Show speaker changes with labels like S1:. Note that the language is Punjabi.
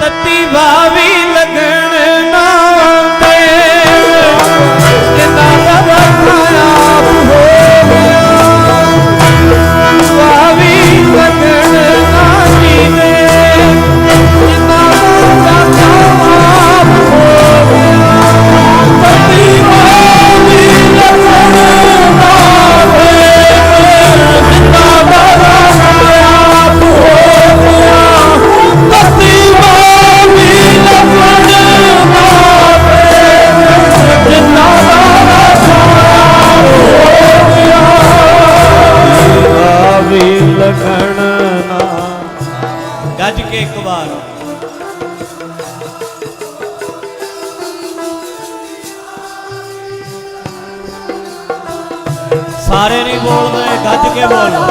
S1: ततिवा ਗੱਜ ਕੇ ਇੱਕ ਸਾਰੇ ਨਹੀਂ ਬੋਲਦੇ ਗੱਜ ਕੇ ਬੋਲੋ।